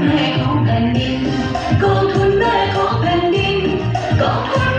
แม่ของแผ่นดินกองทุนแม่ของแผ่นดินกองทุน